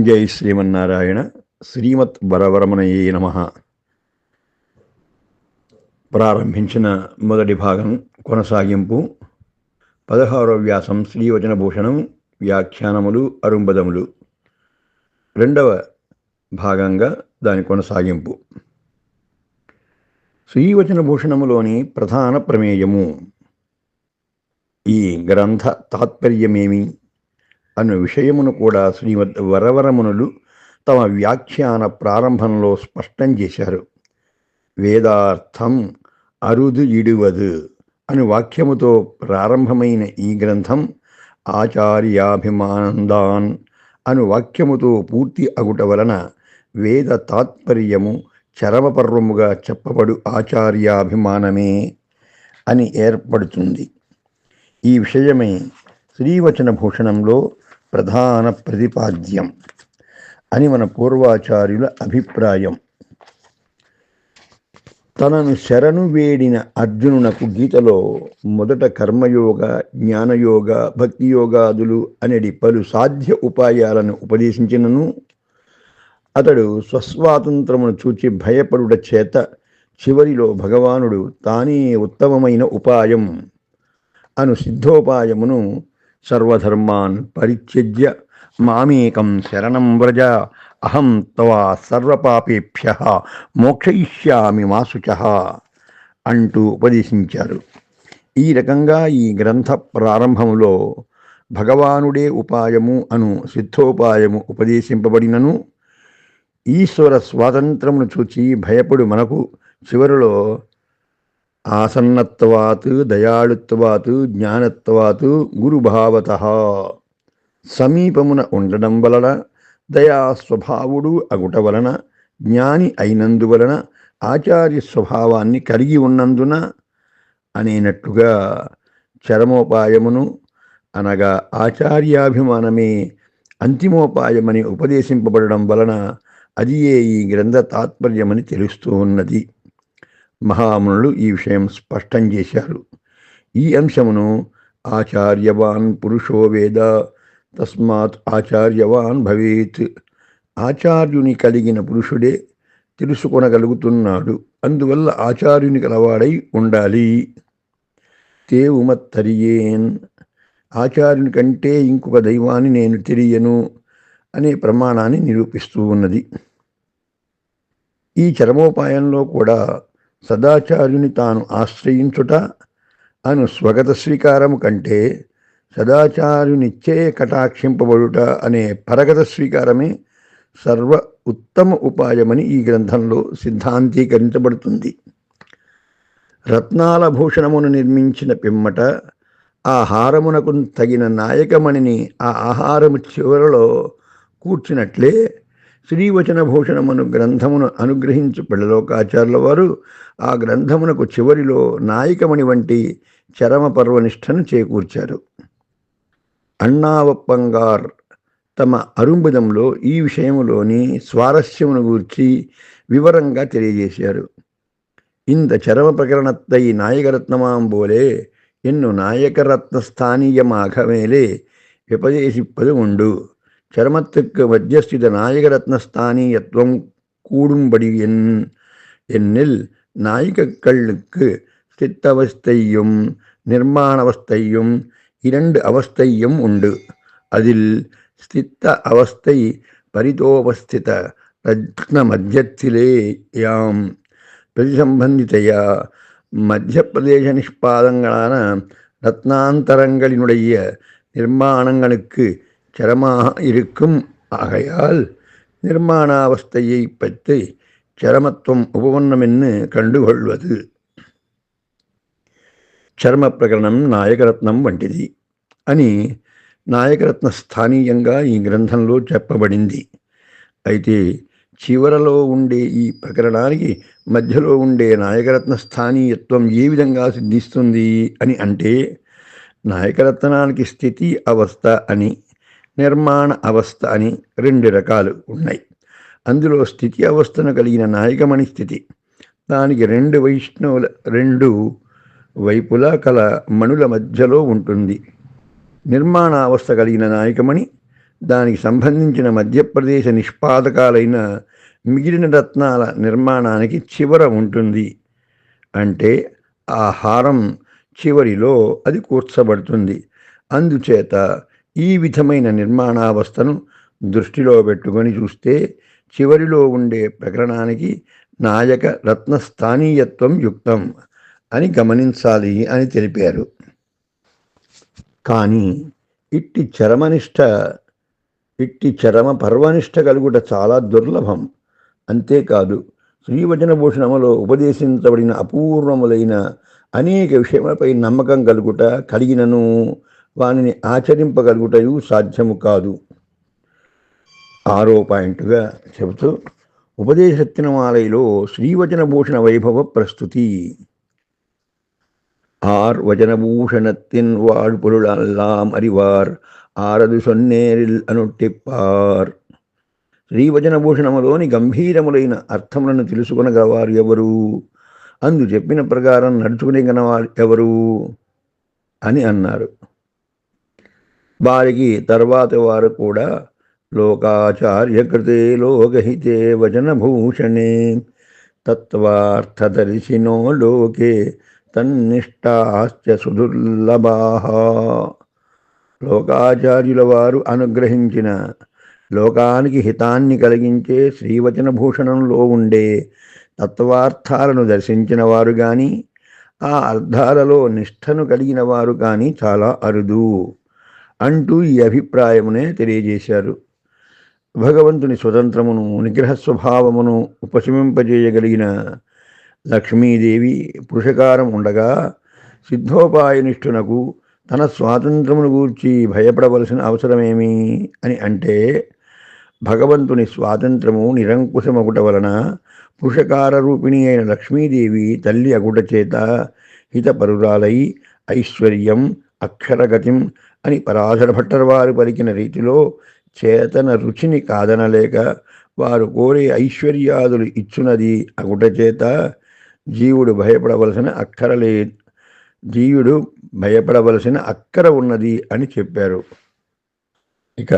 జై శ్రీమన్నారాయణ శ్రీమత్ వరవరమణయే నమ. ప్రారంభించిన మొదటి భాగం కొనసాగింపు. పదహారో వ్యాసం శ్రీవచన భూషణం వ్యాఖ్యానములు అరుంబదములు. రెండవ భాగంగా దాని కొనసాగింపు. శ్రీవచన భూషణములోని ప్రధాన ప్రమేయము. ఈ గ్రంథ తాత్పర్యమేమి? అన్న విషయమును కూడా శ్రీమద్ వరవరమునులు తమ వ్యాఖ్యాన ప్రారంభంలో స్పష్టం చేశారు. వేదార్థం అరుదు ఇడువదు అని వాక్యముతో ప్రారంభమైన ఈ గ్రంథం ఆచార్యాభిమానందాన్ అను వాక్యముతో పూర్తి అగుట వలన వేద తాత్పర్యము చరమపర్వముగా చెప్పబడు ఆచార్యాభిమానమే అని ఏర్పడుతుంది. ఈ విషయమే శ్రీవచన భూషణంలో ప్రధాన ప్రతిపాద్యం. అని మన పూర్వాచార్యుల అభిప్రాయం. తనను శరణు వేడిన అర్జునునకు గీతలో మొదట కర్మయోగ జ్ఞానయోగ భక్తి యోగాదులు అనేది పలు సాధ్య ఉపాయాలను ఉపదేశించినను అతడు స్వస్వాతంత్రమును చూచి భయపడుట చేత చివరిలో భగవానుడు తానే ఉత్తమమైన ఉపాయం అను సిద్ధోపాయమును సర్వధర్మాన్ పరిత్యజ్య మామేకం శరణం వ్రజ అహం తవ సర్వపాపేభ్య మోక్షయిష్యామి మాసుచ అంటూ ఉపదేశించారు. ఈ రకంగా ఈ గ్రంథ ప్రారంభములో భగవానుడే ఉపాయము అను సిద్ధోపాయము ఉపదేశింపబడినను ఈశ్వర స్వాతంత్రమును చూచి భయపడు మనకు చివరిలో ఆసన్నత్వాత్ దయాళుత్వాత్ జ్ఞానత్వాత్ గురుభావత. సమీపమున ఉండడం వలన దయా స్వభావుడు అగుట వలన జ్ఞాని అయినందువలన ఆచార్య స్వభావాన్ని కలిగి ఉన్నందున అనేనట్టుగా చరమోపాయమును అనగా ఆచార్యాభిమానమే అంతిమోపాయమని ఉపదేశింపబడడం వలన అది ఏ ఈ గ్రంథ తాత్పర్యమని తెలుస్తూ ఉన్నది. మహామునులు ఈ విషయం స్పష్టం చేశారు. ఈ అంశమును ఆచార్యవాన్ పురుషో వేద తస్మాత్ ఆచార్యవాన్ భవేత్. ఆచార్యుని కలిగిన పురుషుడే తెలుసుకొనగలుగుతున్నాడు. అందువల్ల ఆచార్యుని కలవాడై ఉండాలి. తేవుమత్తరియేన్. ఆచార్యుని కంటే ఇంకొక దైవాన్ని నేను తెలియను అనే ప్రమాణాన్ని నిరూపిస్తూ ఉన్నది. ఈ చరమోపాయంలో కూడా సదాచార్యుని తాను ఆశ్రయించుట అను స్వగత స్వీకారము కంటే సదాచార్యునిచ్చే కటాక్షింపబడుట అనే పరగత స్వీకారమే సర్వ ఉత్తమ ఉపాయమని ఈ గ్రంథంలో సిద్ధాంతీకరించబడుతుంది. రత్నాల భూషణమును నిర్మించిన పిమ్మట ఆ హారమునకు తగిన నాయకమణిని ఆ ఆహారము చివరలో కూర్చున్నట్లే శ్రీవచన భూషణమును గ్రంథమును అనుగ్రహించు పిల్లలోకాచార్యుల వారు ఆ గ్రంథమునకు చివరిలో నాయకమణి వంటి చరమ పర్వనిష్టను చేకూర్చారు అన్నావప్పంగార్ తమ అరుంబదంలో ఈ విషయములోని స్వారస్యమును గూర్చి వివరంగా తెలియజేశారు ఇంత చరమ பிரகரணத்தை நாயகரத்னமாம் போலே என்னும் நாயகரத்ன ஸ்தானியமாக மேலே விபதேசிப்பது உண்டு சரமத்துக்கு மத்தியஸ்தித நாயகரத்னஸ்தானியத்துவம் கூடும்படி என் என்னில் நாயகக்களுக்கு ஸ்தித்தவஸ்தையும் நிர்மாணவஸ்தையும் இரண்டு அவஸ்தையும் உண்டு. அதில் ஸ்தித்த அவஸ்தை பரிதோபஸ்தித ரத்ன மத்தியத்திலேயாம் பிரதிசம்பந்தித்தையா மத்திய பிரதேச நிஷ்பாதங்களான ரத்னாந்தரங்களினுடைய நிர்மாணங்களுக்கு சரமாக இருக்கும் ஆகையால் நிர்மாணாவஸ்தையை பற்றி చరమత్వం ఉపపన్నమెన్ను కండుగొల్వదు చర్మ ప్రకరణం నాయకరత్నం వంటిది అని నాయకరత్న స్థానీయంగా ఈ గ్రంథంలో చెప్పబడింది అయితే చివరలో ఉండే ఈ ప్రకరణానికి మధ్యలో ఉండే నాయకరత్న స్థానీయత్వం ఏ విధంగా సిద్ధిస్తుంది అని అంటే నాయకరత్నానికి స్థితి అవస్థ అని నిర్మాణ అవస్థ అని రెండు రకాలు ఉన్నాయి. అందులో స్థితి అవస్థను కలిగిన నాయకమణి స్థితి. దానికి రెండు వైష్ణవుల రెండు వైపులా కల మణుల మధ్యలో ఉంటుంది. నిర్మాణ అవస్థ కలిగిన నాయకమణి దానికి సంబంధించిన మధ్యప్రదేశ్ నిష్పాదకాలైన మిగిలిన రత్నాల నిర్మాణానికి చివర ఉంటుంది. అంటే ఆ హారం చివరిలో అది కూర్చబడుతుంది. అందుచేత ఈ విధమైన నిర్మాణావస్థను దృష్టిలో పెట్టుకొని చూస్తే చివరిలో ఉండే ప్రకరణానికి నాయక రత్న స్థానీయత్వం యుక్తం అని గమనించాలి అని తెలిపారు. కానీ ఇట్టి చరమనిష్ట ఇట్టి చరమ పర్వనిష్ట కలుగుట చాలా దుర్లభం. అంతేకాదు శ్రీవచనభూషణములో ఉపదేశించబడిన అపూర్వములైన అనేక విషయములపై నమ్మకం కలుగుట కలిగినను. వానిని ఆచరింపగలుగుటయు సాధ్యము కాదు ఆరో పాయింట్గా చెబుతూ ఉపదేశత్తినమాలయలో శ్రీవచనభూషణ వైభవ ప్రస్తుతి ஆர் வஜனபூஷணத்தின் வாழ்பொருளெல்லாம் அறிவார் ఆరదు సొన్నేరిల్ అనుట్టిప్పార్ శ్రీవచనభూషణములోని గంభీరములైన అర్థములను తెలుసుకొనగలవారు ఎవరు అందు చెప్పిన ప్రకారం నడుచుకునేగనవారు ఎవరు అని అన్నారు వారికి తర్వాత వారు కూడా లోకాచార్యకృతే లోకహితే వచనభూషణే. తత్వార్థదర్శినో లోకే తన్నిష్టాశ్చ సుదుర్లభా. లోకాచార్యుల వారు అనుగ్రహించిన లోకానికి హితాన్ని కలిగించే శ్రీవచన భూషణంలో ఉండే తత్వార్థాలను దర్శించిన వారు కానీ ఆ అర్థాలలో నిష్ఠను కలిగిన వారు కానీ చాలా అరుదు. అంటూ ఈ అభిప్రాయమునే తెలియజేశారు. భగవంతుని స్వతంత్రమును నిగ్రహ స్వభావమును ఉపశమింపజేయగలిగిన లక్ష్మీదేవి పురుషకారం ఉండగా సిద్ధోపాయనిష్ఠునకు తన స్వాతంత్రమును గూర్చి భయపడవలసిన అవసరమేమి అని అంటే భగవంతుని స్వాతంత్రము నిరంకుశమగుట వలన పురుషకార రూపిణి అయిన లక్ష్మీదేవి తల్లి అగుట చేత హితపరురాలై ఐశ్వర్యం అక్షరగతిం అని పరాశర భట్టర్ వారు పలికిన రీతిలో చేతన రుచిని కాదనలేక వారు కోరే ఐశ్వర్యాదులు ఇచ్చునది అగుట చేత జీవుడు భయపడవలసిన అక్కరలే జీవుడు భయపడవలసిన అక్కర ఉన్నది అని చెప్పారు. ఇక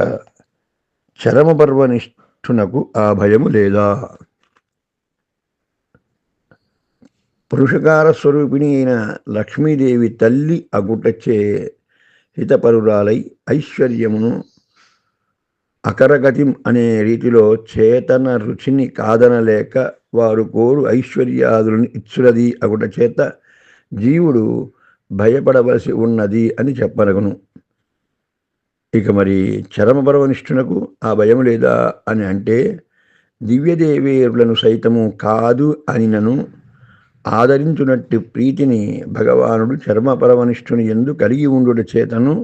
చరమపర్వనిష్ఠునకు ఆ భయము లేదా? పురుషకార స్వరూపిణి అయిన లక్ష్మీదేవి తల్లి అగుటచే హితపరురాలై ఐశ్వర్యమును అకరగతిం అనే రీతిలో చేతన రుచిని కాదనలేక వారు కోరు ఐశ్వర్యాదులను ఇచ్చులది అగుట చేత జీవుడు భయపడవలసి ఉన్నది అని చెప్పనగును. ఇక మరి చరమపరవనిష్ఠునకు ఆ భయం లేదా అని అంటే దివ్యదేవేరులను సైతము కాదు అనినను ఆదరించునట్టు ప్రీతిని భగవానుడు చర్మపరవనిష్ఠుని ఎందు కలిగి ఉండుట చేతను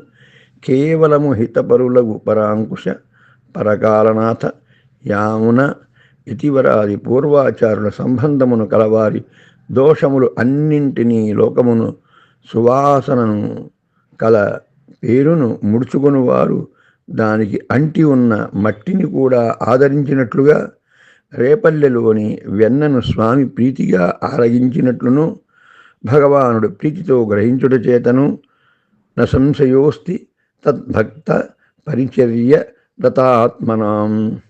కేవలము హితపరుల పరాంకుశ పరకాలనాథ యామున ఇతివరాది పూర్వాచారుల సంబంధమును కలవారి దోషములు అన్నింటినీ లోకమును సువాసనను కల పేరును ముడుచుకుని వారు దానికి అంటి ఉన్న మట్టిని కూడా ఆదరించినట్లుగా రేపల్లెలోని వెన్నను స్వామి ప్రీతిగా ఆరగించినట్లును భగవానుడు ప్రీతితో గ్రహించుట చేతను నశంశయోస్తి తద్భక్త పరిచర్య రతాత్మనాం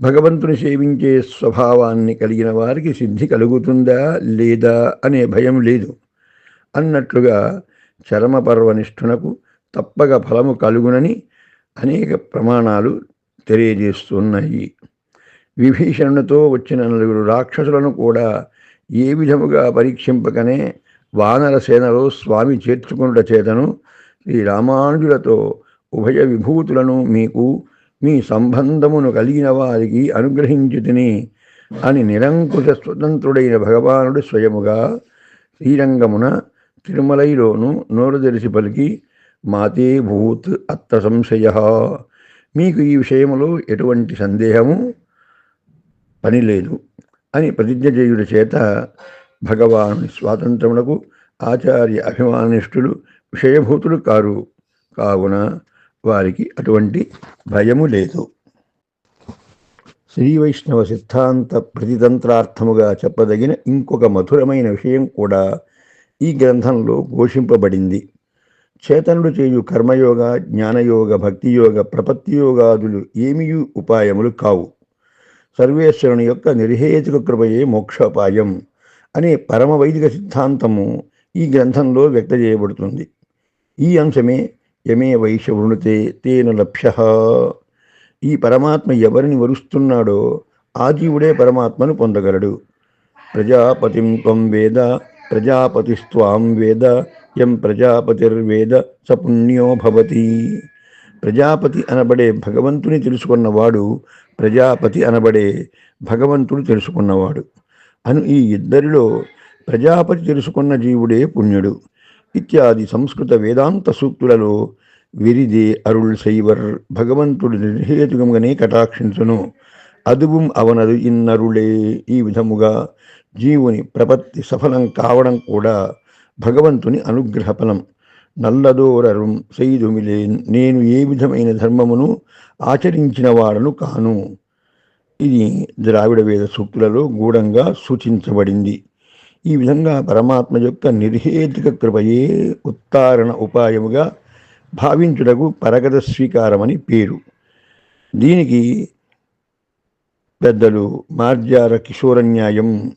భగవంతుని సేవించే స్వభావాన్ని కలిగిన వారికి సిద్ధి కలుగుతుందా లేదా అనే భయం లేదు. అన్నట్లుగా చరమపర్వనిష్ఠునకు తప్పక ఫలము కలుగునని అనేక ప్రమాణాలు తెలియజేస్తున్నాయి. విభీషణునితో వచ్చిన నలుగురు రాక్షసులను కూడా ఏ విధముగా పరీక్షింపకనే వానర సేనలో స్వామి చేర్చుకునుట చేతను శ్రీ రామానుజులతో ఉభయ విభూతులను మీకు మీ సంబంధమును కలిగిన వారికి అనుగ్రహించుతిని అని నిరంకుశ స్వతంత్రుడైన భగవానుడు స్వయముగా శ్రీరంగమున తిరుమలైలోను నోరు తెరిచి పలికి మాతే భూత్ అత్త సంశయ మీకు ఈ విషయములో ఎటువంటి సందేహము? పని లేదు. అని ప్రతిజ్ఞ చేత భగవాను స్వాతంత్రములకు ఆచార్య అభిమానిష్ఠులు విషయభూతులు కారు. కావున వారికి అటువంటి భయము లేదు. శ్రీ వైష్ణవ సిద్ధాంత ప్రతితంత్రార్థముగా చెప్పదగిన ఇంకొక మధురమైన విషయం కూడా ఈ గ్రంథంలో ఘోషింపబడింది. చేతనుడు చేయు కర్మయోగ జ్ఞానయోగ భక్తియోగ ప్రపత్తియోగాదులు ఏమియు ఉపాయములు కావు. సర్వేశ్వరుని యొక్క నిర్హేతుక కృపయే మోక్షోపాయం అనే పరమ వైదిక సిద్ధాంతము ఈ గ్రంథంలో వ్యక్త చేయబడుతుంది. ఈ అంశమే యమే వైశ వృణుతే తేన లభ్య. ఈ పరమాత్మ ఎవరిని వరుస్తున్నాడో ఆజీవుడే పరమాత్మను పొందగలడు. ప్రజాపతిం త్వం వేద ప్రజాపతిస్త్వాం వేద ఎం ప్రజాపతిర్వేద సపుణ్యో భవతి. ప్రజాపతి అనబడే భగవంతుని తెలుసుకున్నవాడు ప్రజాపతి అనబడే భగవంతుడు తెలుసుకున్నవాడు. అను ఈ ఇద్దరిలో ప్రజాపతి తెలుసుకున్న జీవుడే పుణ్యుడు. ఇత్యాది సంస్కృత వేదాంత సూక్తులలో విరిదే అరుళ్ శైవర్ భగవంతుడు నిర్హేతుకంగానే కటాక్షించును. అదుவும் అవనదు ఇన్నరులే ఈ విధముగా జీవుని ప్రపత్తి సఫలం కావడం కూడా భగవంతుని అనుగ్రహ ఫలం. నల్లదోరరం సైదుమిలే నేను ఏ విధమైన ధర్మమును ఆచరించిన వాడను కాను. ఇది ద్రావిడ వేద సూక్తులలో గూఢంగా సూచించబడింది. ఈ విధంగా పరమాత్మ యొక్క నిర్హేతుక కృపయే ఉత్తారణ ఉపాయముగా భావించుటకు పరగత స్వీకారమని పేరు. దీనికి పెద్దలు మార్జార కిశోర న్యాయం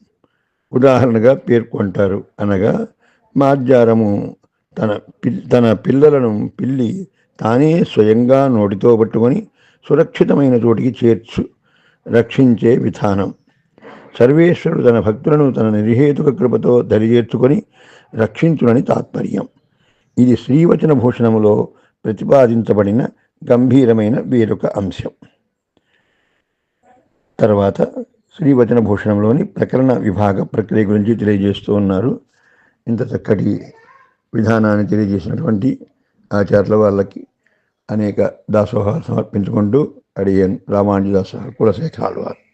ఉదాహరణగా పేర్కొంటారు అనగా మార్జారము తన పి తన పిల్లలను పిల్లి తానే స్వయంగా నోటితో పట్టుకొని సురక్షితమైన చోటికి చేర్చు రక్షించే విధానం. సర్వేశ్వరుడు తన భక్తులను తన నిర్హేతుక కృపతో దరిచేర్చుకొని రక్షించునని తాత్పర్యం. ఇది శ్రీవచన భూషణములో ప్రతిపాదించబడిన గంభీరమైన వేరొక అంశం. తర్వాత శ్రీవచన భూషణంలోని ప్రకరణ విభాగ ప్రక్రియ గురించి తెలియజేస్తూ ఉన్నారు. ఇంత చక్కటి విధానాన్ని తెలియజేసినటువంటి ఆచార్యుల వాళ్ళకి అనేక దాసోహాలు సమర్పించుకుంటూ అడియన్ రామానుజదాస కులశేఖరాలు వారు.